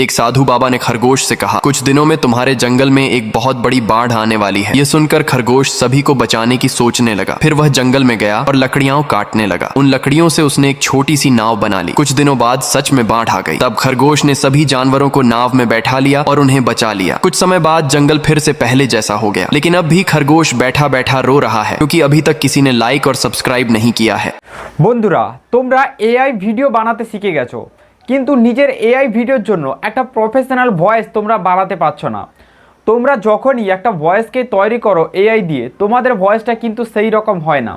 एक साधु बाबा ने खरगोश से कहा कुछ दिनों में तुम्हारे जंगल में एक बहुत बड़ी बाढ़ आने वाली है ये सुनकर खरगोश सभी को बचाने की सोचने लगा फिर वह जंगल में गया और लकड़ियां काटने लगा उन लकड़ियों से उसने एक छोटी सी नाव बना ली कुछ दिनों बाद सच में बाढ़ आ गई तब खरगोश ने सभी जानवरों को नाव में बैठा लिया और उन्हें बचा लिया कुछ समय बाद जंगल फिर से पहले जैसा हो गया लेकिन अब भी खरगोश बैठा बैठा रो रहा है क्योंकि अभी तक किसी ने लाइक और सब्सक्राइब नहीं किया है বন্ধুরা তোমরা এআই ভিডিও বানাতে শিখে গেছো কিন্তু নিজের এআই ভিডিওর জন্য একটা প্রফেশনাল ভয়েস তোমরা বানাতে পারছ না। তোমরা যখনই একটা ভয়েসকে তৈরি করো এআই দিয়ে, তোমাদের ভয়েসটা কিন্তু সেই রকম হয় না।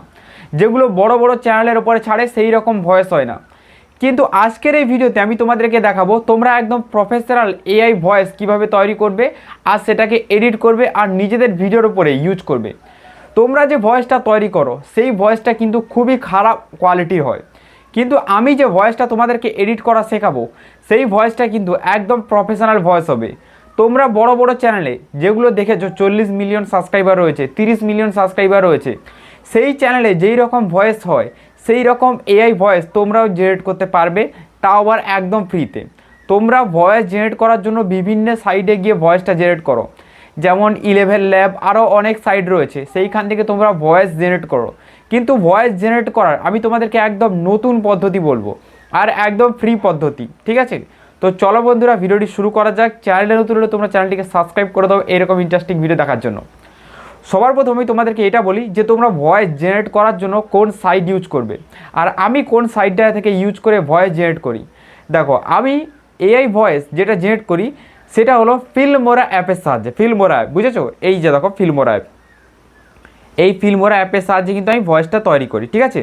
যেগুলো বড় বড় চ্যানেলের উপরে ছাড়ে সেই রকম ভয়েস হয় না। কিন্তু আজকের এই ভিডিওতে আমি তোমাদেরকে দেখাবো তোমরা একদম প্রফেশনাল এআই ভয়েস কীভাবে তৈরি করবে আর সেটাকে এডিট করবে আর নিজেদের ভিডিওর উপরে ইউজ করবে। তোমরা যে ভয়েসটা তৈরি করো, সেই ভয়েসটা কিন্তু খুবই খারাপ কোয়ালিটির হয়। কিন্তু আমি যে ভয়েসটা তোমাদেরকে এডিট করা শেখাবো, সেই ভয়েসটা কিন্তু একদম প্রফেশনাল ভয়েস হবে। তোমরা বড় বড় চ্যানেলে যেগুলো দেখেছ, চল্লিশ মিলিয়ন সাবস্ক্রাইবার রয়েছে, তিরিশ মিলিয়ন সাবস্ক্রাইবার রয়েছে, সেই চ্যানেলে যেই রকম ভয়েস হয়, সেই রকম এআই ভয়েস তোমরাও জেনারেট করতে পারবে, তাও আবার একদম ফ্রিতে তোমরা ভয়েস জেনারেট করার জন্য বিভিন্ন সাইডে গিয়ে ভয়েসটা জেনারেট করো। যেমন ইলেভেন ল্যাব আরও অনেক সাইট রয়েছে, সেইখান থেকে তোমরা ভয়েস জেনারেট করো। কিন্তু ভয়েস জেনারেট করার, আমি তোমাদেরকে একদম নতুন পদ্ধতি বলব, আর একদম ফ্রি পদ্ধতি, ঠিক আছে? তো চলো বন্ধুরা, ভিডিওটি শুরু করা যাক। চ্যানেলে নতুন হলে তোমরা চ্যানেলটিকে সাবস্ক্রাইব করে দাও এরকম ইন্টারেস্টিং ভিডিও দেখার জন্য। সবার প্রথমে তোমাদেরকে এটা বলি যে, তোমরা ভয়েস জেনারেট করার জন্য কোন সাইট ইউজ করবে। আর আমি কোন সাইটটা থেকে ইউজ করে ভয়েস জেনারেট করি? দেখো, আমি এআই ভয়েস যেটা জেনারেট করি, সেটা হলো ফিল্মোরা অ্যাপের সাহায্যে ফিল্মোরা অ্যাপ বুঝেছ? এই যে দেখো ফিল্মোরা অ্যাপ এই ফিল্মোরা অ্যাপের সাহায্যে কিন্তু আমি ভয়েসটা তৈরি করি, ঠিক আছে?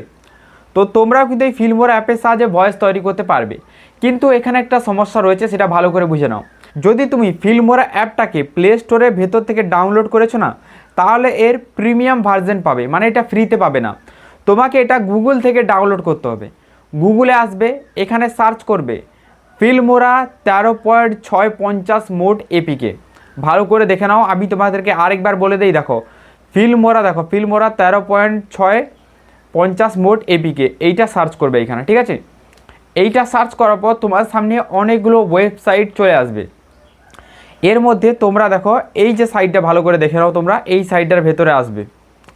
তো তোমরাও কিন্তু এই ফিল্মোরা অ্যাপের সাহায্যে ভয়েস তৈরি করতে পারবে। কিন্তু এখানে একটা সমস্যা রয়েছে, সেটা ভালো করে বুঝে নাও। যদি তুমি ফিল্মোরা অ্যাপটাকে প্লে স্টোরের ভেতর থেকে ডাউনলোড করেছ না, তাহলে এর প্রিমিয়াম ভার্জন পাবে মানে এটা ফ্রিতে পাবে না। তোমাকে এটা গুগল থেকে ডাউনলোড করতে হবে। গুগলে আসবে, এখানে সার্চ করবে ফিল্মোরা তেরো পয়েন্ট ছয় পঞ্চাশ মোট এপিকে ভালো করে দেখে নাও, আমি তোমাদেরকে আরেকবার বলে দিই, দেখো ফিল্মোরা, দেখো, ফিল্মোরা তেরো পয়েন্ট ছয় পঞ্চাশ মোট এপিকে এইটা সার্চ করবে এখানে, ঠিক আছে? এইটা সার্চ করার পর তোমার সামনে অনেকগুলো ওয়েবসাইট চলে আসবে। এর মধ্যে তোমরা দেখো, এই যে সাইটটা ভালো করে দেখে নাও তোমরা, এই সাইটটার ভেতরে আসবে।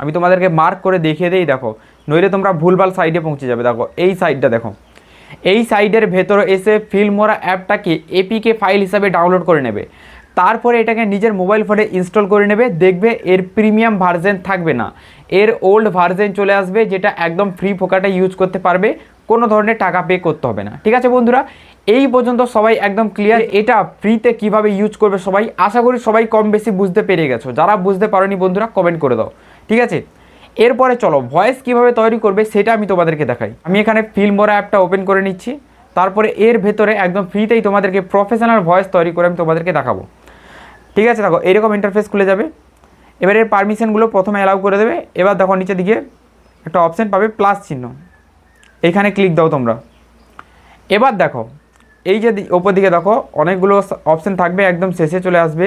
আমি তোমাদেরকে মার্ক করে দেখিয়ে দিই, দেখো, নইলে তোমরা ভুলভাল সাইডে পৌঁছে যাবে, দেখো, এই সাইটটা দেখো। এই সাইটের ভেতরে এসে ফিল্মোরা অ্যাপটাকে এপিকে ফাইল হিসাবে ডাউনলোড করে নেবে। তারপরে এটাকে নিজের মোবাইল ফোনে ইনস্টল করে নেবে, দেখবে এর প্রিমিয়াম ভার্জেন থাকবে না। এর ওল্ড ভার্জেন চলে আসবে, যেটা একদম ফ্রি ফোকাটে ইউজ করতে পারবে, কোনো ধরনের টাকা পে করতে হবে না। ঠিক আছে বন্ধুরা? এই পর্যন্ত সবাই একদম ক্লিয়ার এটা ফ্রিতে কীভাবে ইউজ করবে সবাই? আশা করি সবাই কম বেশি বুঝতে পেরে গেছো। যারা বুঝতে পারোনি বন্ধুরা কমেন্ট করে দাও। ঠিক আছে? এরপরে চলো ভয়েস কীভাবে তৈরি করবে সেটা আমি তোমাদেরকে দেখাই। আমি এখানে ফিল্মোরা অ্যাপটা ওপেন করে নিচ্ছি। তারপরে এর ভেতরে একদম ফ্রিতেই তোমাদেরকে প্রফেশনাল ভয়েস তৈরি করে আমি তোমাদেরকে দেখাবো। ঠিক আছে, দেখো এরকম ইন্টারফেস খুলে যাবে। এবার এর পারমিশনগুলো প্রথমে অ্যালাউ করে দেবে। এবার দেখো, নিচের দিকে একটা অপশান পাবে প্লাস চিহ্ন। এইখানে ক্লিক দাও তোমরা। এবার দেখো, এই যে ওপর দিকে দেখো, অনেকগুলো অপশান থাকবে, একদম শেষে চলে আসবে।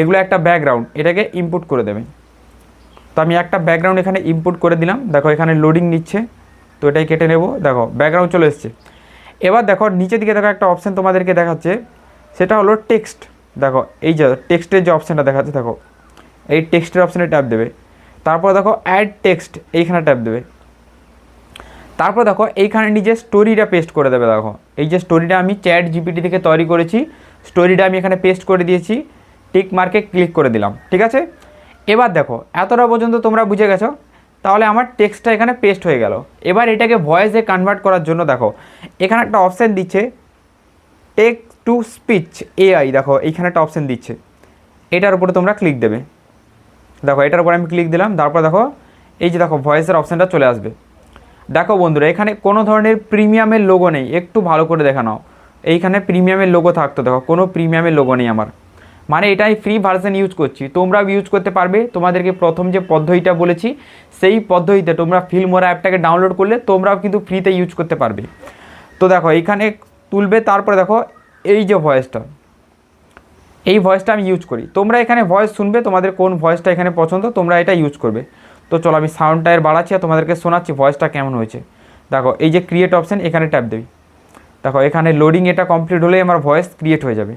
এগুলো একটা ব্যাকগ্রাউন্ড এটাকে ইনপুট করে দেবে। তো আমি একটা ব্যাকগ্রাউন্ড এখানে ইনপুট করে দিলাম। দেখো, এখানে লোডিং নিচ্ছে। তো এটাই কেটে নেব। দেখো ব্যাকগ্রাউন্ড চলে এসছে। এবার দেখো, নিচের দিকে দেখো একটা অপশান তোমাদেরকে দেখাচ্ছে। সেটা হলো টেক্সট দেখো, এই যে টেক্সটের যে অপশানটা দেখাচ্ছে, দেখো, এই টেক্সটের অপশানে ট্যাপ দেবে। তারপর দেখো অ্যাড টেক্সট এইখানে ট্যাপ দেবে। তারপর দেখো, এইখানে নিজে স্টোরিটা পেস্ট করে দেবে, দেখো। এই যে স্টোরিটা আমি চ্যাট জিপিটি থেকে তৈরি করেছি স্টোরিটা আমি এখানে পেস্ট করে দিয়েছি টিক মার্কে ক্লিক করে দিলাম, ঠিক আছে? এবার দেখো, এতটা পর্যন্ত তোমরা বুঝে গেছো? তাহলে আমার টেক্সটটা এখানে পেস্ট হয়ে গেল। এবার এটাকে ভয়েসে কনভার্ট করার জন্য দেখো, এখানে একটা অপশান দিচ্ছে টেক টু স্পিচ এআই, দেখো, এইখানে একটা অপশান দিচ্ছে। এটার উপরে তোমরা ক্লিক দেবে। দেখো, এটার উপরে আমি ক্লিক দিলাম, তারপর দেখো, এই যে দেখো ভয়েসের অপশানটা চলে আসবে। দেখো বন্ধুরা, এখানে কোনো ধরনের প্রিমিয়ামের লোগো নেই। একটু ভালো করে দেখা নাও। এইখানে প্রিমিয়ামের লোগো থাকতো, দেখো, কোনো প্রিমিয়ামের লোগো নেই আমার। মানে এটাই ফ্রি ভার্সন ইউজ করছি। তোমরাও ইউজ করতে পারবে। তোমাদেরকে প্রথম যে পদ্ধতিটা বলেছি, সেই পদ্ধতিতে তোমরা ফিল্মোরা অ্যাপটাকে ডাউনলোড করলে তোমরাও কিন্তু ফ্রিতে ইউজ করতে পারবে। তো দেখো, এইখানে তুলবে, তারপরে দেখো এই যে ভয়েসটা এই ভয়েসটা আমি ইউজ করি। তোমরা এখানে ভয়েস শুনবে, তোমাদের কোন ভয়েসটা এখানে পছন্দ, তোমরা এটা ইউজ করবে। তো চলো আমি সাউন্ডটা এর বাড়াচ্ছি আর তোমাদেরকে শোনাচ্ছি ভয়েসটা কেমন হয়েছে। দেখো, এই যে ক্রিয়েট অপশান এখানে ট্যাপ দেবি। দেখো, এখানে লোডিং এটা কমপ্লিট হলে আমার ভয়েস ক্রিয়েট হয়ে যাবে।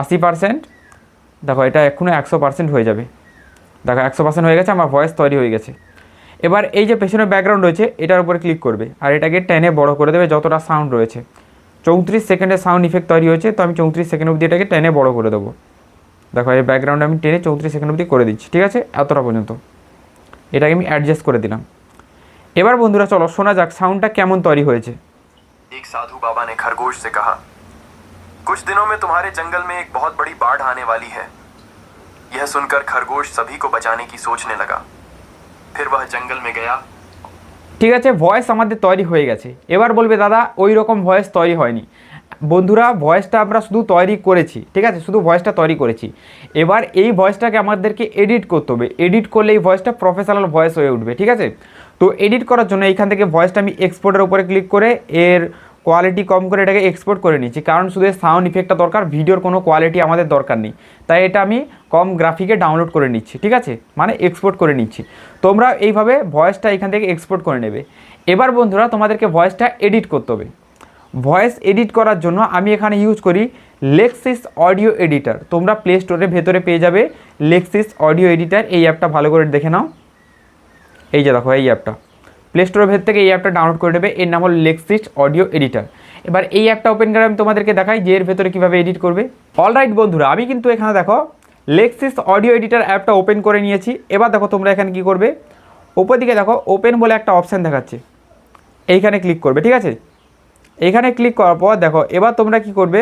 আশি পার্সেন্ট দেখো, এটা এখনও একশো পার্সেন্ট হয়ে যাবে। দেখো, একশো পার্সেন্ট হয়ে গেছে, আমার ভয়েস তৈরি হয়ে গেছে। এবার এই যে পেছনে ব্যাকগ্রাউন্ড রয়েছে, এটার উপরে ক্লিক করবে। আর এটাকে টেনে বড় করে দেবে, যতটা সাউন্ড রয়েছে। চৌত্রিশ সেকেন্ডের সাউন্ড ইফেক্ট তৈরি হয়েছে তো আমি চৌত্রিশ সেকেন্ড অবধি এটাকে টেনে বড় করে দেবো দেখো এই ব্যাকগ্রাউন্ড আমি টেনে চৌত্রিশ সেকেন্ড অবধি করে দিচ্ছি ঠিক আছে এতটা পর্যন্ত এটাকে আমি অ্যাডজাস্ট করে দিলাম এবার বন্ধুরা চলো শোনা যাক সাউন্ডটা কেমন তৈরি হয়েছে एक साधु बाबा ने खरगोश से कहा कुछ दिनों में तुम्हारे जंगल में एक बहुत बड़ी बाढ़ आने वाली है यह सुनकर खरगोश सभी को बचाने की सोचने लगा फिर वह जंगल में गया ঠিক আছে ভয়েস আমাদের তৈরি হয়ে গেছে। এবার বলবে, দাদা, ওই রকম ভয়েস তৈরি হয়নি। বন্ধুরা ভয়েসটা আমরা শুধু তৈরি করেছি, ঠিক আছে? শুধু ভয়েসটা তৈরি করেছি। এবার এই ভয়েসটাকে আমাদেরকে এডিট করতে হবে। এডিট করলে এই ভয়েসটা প্রফেশনাল ভয়েস হয়ে উঠবে, ঠিক আছে? তো এডিট করার জন্য এইখান থেকে ভয়েসটা আমি এক্সপোর্টের উপরে ক্লিক করে, এর কোয়ালিটি কম করে এটাকে এক্সপোর্ট করে নিচ্ছি। কারণ শুধু সাউন্ড ইফেক্টটা দরকার ভিডিওর কোনো কোয়ালিটি আমাদের দরকার নেই। তাই এটা আমি কম গ্রাফিকে ডাউনলোড করে নিচ্ছি, ঠিক আছে? মানে এক্সপোর্ট করে নিচ্ছি। তোমরা এইভাবে ভয়েসটা এখান থেকে এক্সপোর্ট করে নেবে। এবার বন্ধুরা, তোমাদেরকে ভয়েসটা এডিট করতে হবে। ভয়েস এডিট করার জন্য আমি এখানে ইউজ করি লেক্সিস অডিও এডিটার তোমরা প্লে স্টোরের ভেতরে পেয়ে যাবে লেক্সিস অডিও এডিটার এই অ্যাপটা ভালো করে দেখে নাও। এই যে দেখো, এই অ্যাপটা প্লে স্টোরের ভেতর থেকে এই অ্যাপটা ডাউনলোড করে নেবে। এর নাম হলো লেক্সিস অডিও এডিটার এবার এই অ্যাপটা ওপেন করে আমি তোমাদেরকে দেখাই যে এর ভেতরে কীভাবে এডিট করবে। অলরাইট বন্ধুরা, আমি কিন্তু এখানে দেখো লেক্সিস অডিও এডিটার অ্যাপটা ওপেন করে নিয়েছি। এবার দেখো তোমরা এখানে কী করবে? ওপর দিকে দেখো ওপেন বলে একটা অপশান দেখাচ্ছে। এইখানে ক্লিক করবে, ঠিক আছে? এইখানে ক্লিক করার পর দেখো, এবার তোমরা কি করবে?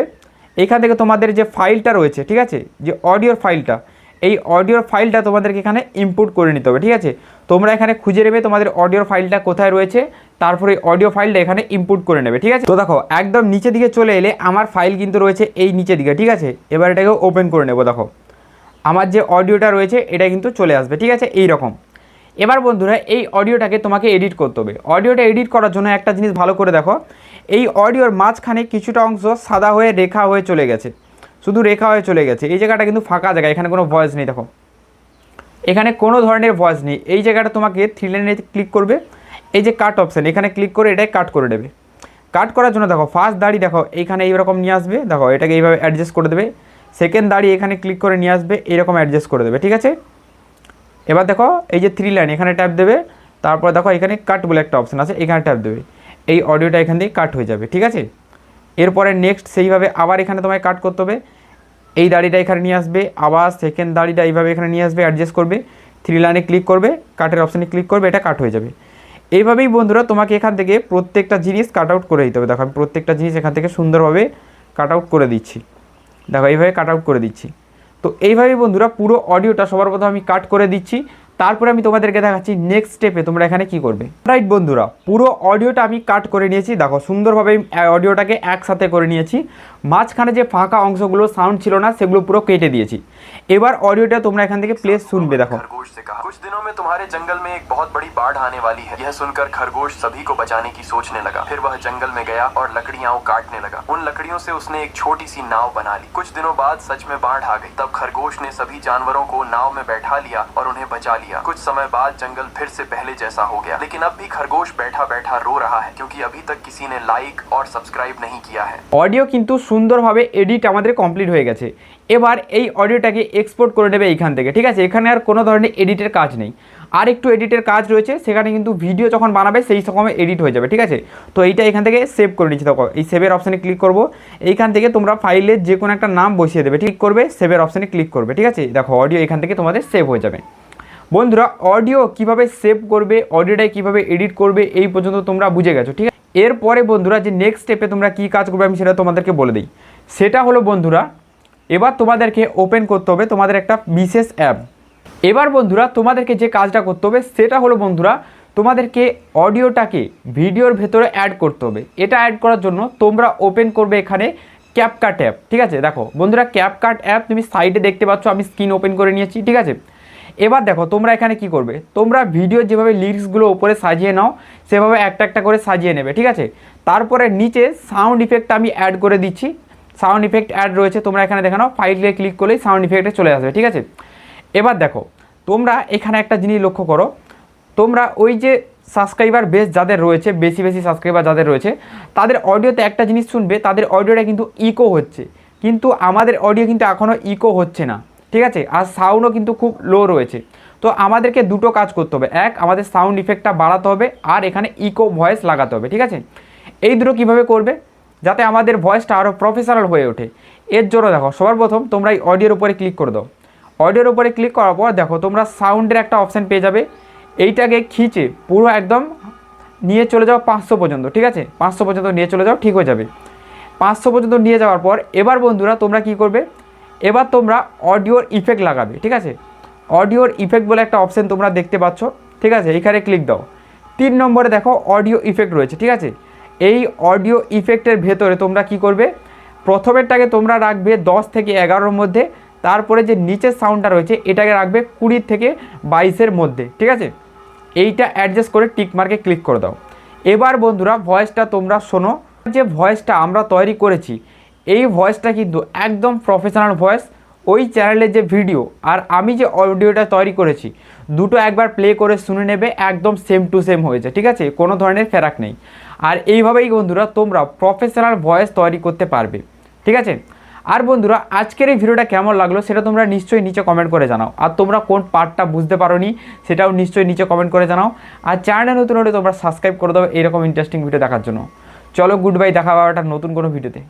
এইখান থেকে তোমাদের যে ফাইলটা রয়েছে, ঠিক আছে? যে অডিওর ফাইলটা এই অডিওর ফাইলটা তোমাদেরকে এখানে ইনপুট করে নিতে হবে, ঠিক আছে? তোমরা এখানে খুঁজে নেবে তোমাদের অডিওর ফাইলটা কোথায় রয়েছে, তারপরে অডিও ফাইলটা এখানে ইনপুট করে নেবে, ঠিক আছে? তো দেখো, একদম নিচে দিকে চলে এলে আমার ফাইল কিন্তু রয়েছে এই নিচের দিকে, ঠিক আছে? এবার এটাকে ওপেন করে নেব, দেখো। আমার যে অডিওটা রয়েছে, এটা কিন্তু চলে আসবে, ঠিক আছে? এই রকম এবার বন্ধুরা, এই অডিওটাকে তোমাকে এডিট করতে হবে। অডিওটা এডিট করার জন্য একটা জিনিস ভালো করে দেখো, এই অডিওর মাঝখানে কিছুটা অংশ সাদা হয়ে, রেখা হয়ে চলে গেছে। শুধু রেখা হয়ে চলে গেছে। এই জায়গাটা কিন্তু ফাঁকা জায়গা, এখানে কোনো ভয়েস নেই, দেখো। এখানে কোনো ধরনের ভয়েস নেই। এই জায়গাটা তোমাকে থ্রি লাইনে ক্লিক করবে। এই যে কাট অপশান এখানে ক্লিক করে এটাই কাট করে দেবে। কাট করার জন্য দেখো ফার্স্ট দাড়ি দেখো, এইখানে এইরকম নিয়ে আসবে। দেখো, এটাকে এইভাবে অ্যাডজাস্ট করে দেবে। সেকেন্ড দাড়ি এখানে ক্লিক করে নিয়ে আসবে, এরকম অ্যাডজাস্ট করে দেবে, ঠিক আছে? এবার দেখো, এই যে থ্রি লাইন এখানে ট্যাপ দেবে। তারপর দেখো, এখানে কাট বলে একটা অপশান আছে, এখানে ট্যাপ দেবে। এই অডিওটা এখান থেকে কাট হয়ে যাবে, ঠিক আছে? এরপরে নেক্সট সেইভাবে আবার এখানে তোমায় কাট করতে হবে। এই দাড়িটা এখানে নিয়ে আসবে, আবার সেকেন্ড দাড়িটা এইভাবে এখানে নিয়ে আসবে অ্যাডজাস্ট করবে থ্রি লাইনে ক্লিক করবে কাটের অপশানে ক্লিক করবে, এটা কাট হয়ে যাবে। এইভাবেই বন্ধুরা তোমাকে এখান থেকে প্রত্যেকটা জিনিস কাট আউট করে দিতে হবে। দেখো, আমি প্রত্যেকটা জিনিস এখান থেকে সুন্দরভাবে কাট আউট করে দিচ্ছি। দেখো, এইভাবে কাট আউট করে দিচ্ছি। তো এইভাবেই বন্ধুরা পুরো অডিওটা সবার প্রথমে আমি কাট করে দিচ্ছি। তারপরে আমি তোমাদেরকে দেখাচ্ছি নেক্সট স্টেপে তোমরা এখানে কি করবে। রাইট বন্ধুরা, পুরো অডিওটা আমি কাট করে নিয়েছি। দেখো, সুন্দরভাবে অডিওটাকে একসাথে করে নিয়েছি। মাঝখানে যে ফাঁকা অংশগুলো সাউন্ড ছিল না সেগুলো পুরো কেটে দিয়েছি এবার অডিওটা তোমরা এখান থেকে প্লেস শুনবে দেখো खरगोश से कहा कुछ दिनों में तुम्हारे जंगल में एक बहुत बड़ी बाढ़ आने वाली है यह सुनकर खरगोश सभी को बचाने की सोचने लगा फिर वह जंगल में गया और लकड़ियां काटने लगा उन लकड़ियों से उसने एक छोटी सी नाव बना ली कुछ दिनों बाद सच में बाढ़ आ गई तब खरगोश ने सभी जानवरों को नाव में बैठा लिया और उन्हें बचा लिया कुछ समय बाद जंगल फिर से पहले जैसा हो गया लेकिन अब भी खरगोश बैठा बैठा रो रहा है क्योंकि अभी तक किसी ने लाइक और सब्सक्राइब नहीं किया है অডিও কিন্তু সুন্দরভাবে এডিট আমাদের কমপ্লিট হয়ে গেছে। এবার এই অডিওটাকে এক্সপোর্ট করে নেবে এইখান থেকে, ঠিক আছে? এখানে আর কোনো ধরনের এডিটের কাজ নেই। আর একটু এডিটের কাজ রয়েছে, সেখানে কিন্তু ভিডিও যখন বানাবে, সেই সময় এডিট হয়ে যাবে, ঠিক আছে? তো এইটা এখান থেকে সেভ করে নিচ্ছি, দেখো, এই সেভের অপশানে ক্লিক করব। এইখান থেকে তোমরা ফাইলের যে কোনো একটা নাম বসিয়ে দেবে, ঠিক করবে? সেভের অপশানে ক্লিক করবে, ঠিক আছে? দেখো অডিও এখান থেকে তোমাদের সেভ হয়ে যাবে। বন্ধুরা অডিও কীভাবে সেভ করবে অডিওটাই কীভাবে এডিট করবে, এই পর্যন্ত তোমরা বুঝে গেছো, ঠিক আছে? এরপরে বন্ধুরা যে নেক্সট স্টেপে তোমরা কী কাজ করবে আমি সেটা তোমাদেরকে বলে দিই। সেটা হলো বন্ধুরা, এবার তোমাদেরকে ওপেন করতে হবে তোমাদের একটা বিশেষ অ্যাপ এবার বন্ধুরা তোমাদেরকে যে কাজটা করতে হবে সেটা হলো বন্ধুরা তোমাদেরকে অডিওটাকে ভিডিওর ভেতরে অ্যাড করতে হবে। এটা অ্যাড করার জন্য তোমরা ওপেন করবে এখানে ক্যাপকাট অ্যাপ ঠিক আছে? দেখো, বন্ধুরা ক্যাপকাট অ্যাপ তুমি সাইডে দেখতে পাচ্ছ, আমি স্ক্রিন ওপেন করে নিয়েছি, ঠিক আছে? এবার দেখো, তোমরা এখানে কি করবে? তোমরা ভিডিও যেভাবে লিরিক্সগুলো ওপরে সাজিয়ে নাও, সেভাবে একটা একটা করে সাজিয়ে নেবে, ঠিক আছে? তারপরে নিচে সাউন্ড ইফেক্ট আমি অ্যাড করে দিচ্ছি। সাউন্ড ইফেক্ট অ্যাড রয়েছে, তোমরা এখানে দেখে নাও ফাইলে ক্লিক করলেই সাউন্ড ইফেক্টে চলে আসবে, ঠিক আছে? এবার দেখো, তোমরা এখানে একটা জিনিস লক্ষ্য করো। তোমরা ওই যে সাবস্ক্রাইবার বেশ যাদের রয়েছে, বেশি বেশি সাবস্ক্রাইবার যাদের রয়েছে, তাদের অডিওতে একটা জিনিস শুনবে, তাদের অডিওটা কিন্তু ইকো হচ্ছে। কিন্তু আমাদের অডিও কিন্তু এখনও ইকো হচ্ছে না। ঠিক আছে? আর সাউন্ডও কিন্তু খুব লো রয়েছে। তো আমাদেরকে দুটো কাজ করতে হবে। এক, আমাদের সাউন্ড ইফেক্টটা বাড়াতে হবে আর এখানে ইকো ভয়েস লাগাতে হবে, ঠিক আছে? এই দুটো কীভাবে করবে? যাতে আমাদের ভয়েসটা আরও প্রফেশনাল হয়ে ওঠে। এর জন্য দেখো, সবার প্রথম তোমরা এই অডিওর উপরে ক্লিক করে দাও। অডিওর উপরে ক্লিক করার পর দেখো, তোমরা সাউন্ডের একটা অপশান পেয়ে যাবে। এইটাকে খিচে পুরো একদম নিয়ে চলে যাও পাঁচশো পর্যন্ত, ঠিক আছে? পাঁচশো পর্যন্ত নিয়ে চলে যাও, ঠিক হয়ে যাবে। পাঁচশো পর্যন্ত নিয়ে যাওয়ার পর এবার বন্ধুরা তোমরা কি করবে? এবার তোমরা অডিওর ইফেক্ট লাগাবে, ঠিক আছে? অডিওর ইফেক্ট বলে একটা অপশান তোমরা দেখতে পাচ্ছ, ঠিক আছে? এইখানে ক্লিক দাও। তিন নম্বরে দেখো অডিও ইফেক্ট রয়েছে, ঠিক আছে? এই অডিও ইফেক্টের ভেতরে তোমরা কি করবে? প্রথমেরটাকে তোমরা রাখবে দশ থেকে এগারোর মধ্যে, তারপরে যে নিচের সাউন্ডটা রয়েছে, এটাকে রাখবে কুড়ি থেকে বাইশের মধ্যে, ঠিক আছে? এইটা অ্যাডজাস্ট করে টিক মার্কে ক্লিক করে দাও। এবার বন্ধুরা ভয়েসটা তোমরা শোনো। যে ভয়েসটা আমরা তৈরি করেছি এই ভয়েসটা কিন্তু একদম প্রফেশনাল ভয়েস ওই চ্যানেলের যে ভিডিও আর আমি যে অডিওটা তৈরি করেছি, দুটো একবার প্লে করে শুনে নেবে, একদম সেম টু সেম হয়েছে ঠিক আছে? কোনো ধরনের ফেরাক নেই। আর এইভাবেই বন্ধুরা, তোমরা প্রফেশনাল ভয়েস তৈরি করতে পারবে, ঠিক আছে? আর বন্ধুরা, আজকের এই ভিডিওটা কেমন লাগল সেটা তোমরা নিশ্চয়ই নিচে কমেন্ট করে জানাও। আর তোমরা কোন পার্টটা বুঝতে পারোনি সেটাও নিশ্চয়ই নিচে কমেন্ট করে জানাও। আর চ্যানেল নতুন হলে তোমরা সাবস্ক্রাইব করে দাও, এরকম ইন্টারেস্টিং ভিডিও দেখার জন্য। চলো গুড বাই দেখা হবে নতুন কোনো ভিডিওতে